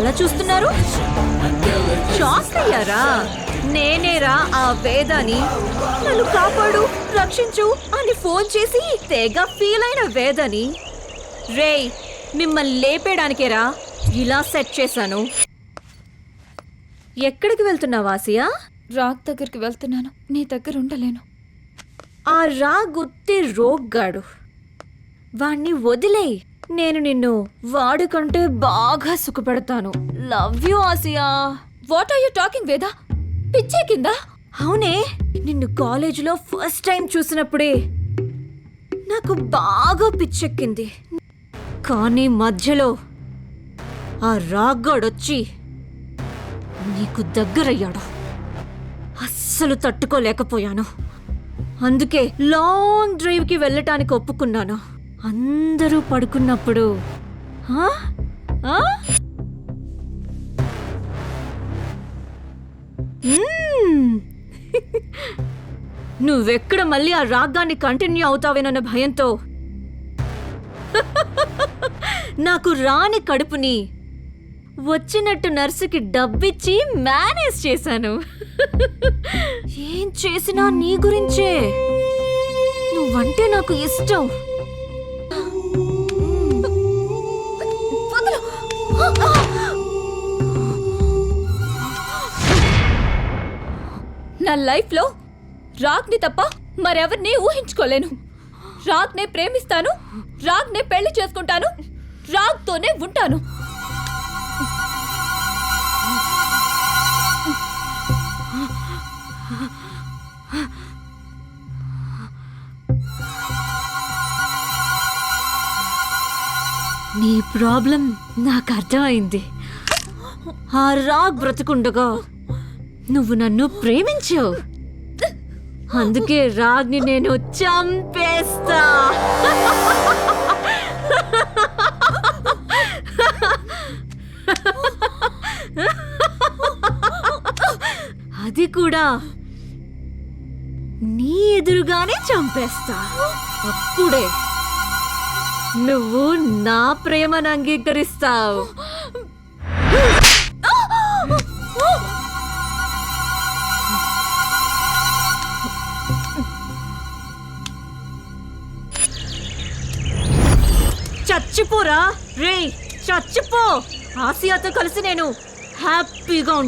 అలా చూస్తున్నారు? షాక్ అయ్యారా నేనేరా ఆ వేదాని? నన్ను కాపాడు రక్షించు అని ఫోన్ చేసి తెగ ఫీల్ అయిన వేదని. రేయ్ మిమ్మల్ని లేపేయడానికేరా? ఇలా సెట్ చేశాను. ఎక్కడికి వెళ్తున్నావు ఆసియా? రాక్ దగ్గరికి వెళ్తున్నాను. నీ దగ్గర ఉండలేను. ఆ రా గుత్తి రోగ్గాడు. వాణ్ణి వదిలేయ్. నేను నిన్ను వాడికంటే బాగా సుఖపెడతాను. Love you Asia. What are you talking Veda? పిచ్చే కింద? అవునే నిన్ను కాలేజీలో ఫస్ట్ టైం చూసినప్పుడే నాకు బాగా పిచ్చెక్కింది. కానీ మధ్యలో ఆ రాగ్గాడొచ్చి నీకు దగ్గరయ్యాడు? అస్సలు తట్టుకోలేకపోయాను. అందుకే లాంగ్ డ్రైవ్కి వెళ్ళటానికి ఒప్పుకున్నాను. అందరూ పడుకున్నప్పుడు నువ్వెక్కడ మళ్ళీ ఆ రాగాన్ని కంటిన్యూ అవుతావేనన్న భయంతో? నాకు రాని కడుపుని వచ్చినట్టు నర్సుకి డబ్బిచ్చి మేనేజ్ చేశాను. ఏం చేసినా నీ గురించే. నువ్వంటే నాకు ఇష్టం. నా లైఫ్లో రాగ్ని తప్ప మరెవరిని ఊహించుకోలేను. రాగ్నే ప్రేమిస్తాను రాగ్నే పెళ్ళి చేసుకుంటాను రాగ్తోనే ఉంటాను. నీ ప్రాబ్లం నాకు అర్థమైంది. ఆ రాగ్ బ్రతుకుండగా నువ్వు నన్ను ప్రేమించావు. అందుకే రాగ్ని నేను చంపేస్తా. అది కూడా నీ ఎదురుగానే చంపేస్తా. అప్పుడే నువ్వు నా ప్రేమను అంగీకరిస్తావు. చచ్చిపోరా? రే చచ్చిపో. ఆసియాతో కలిసి నేను హ్యాపీగా ఉంటాను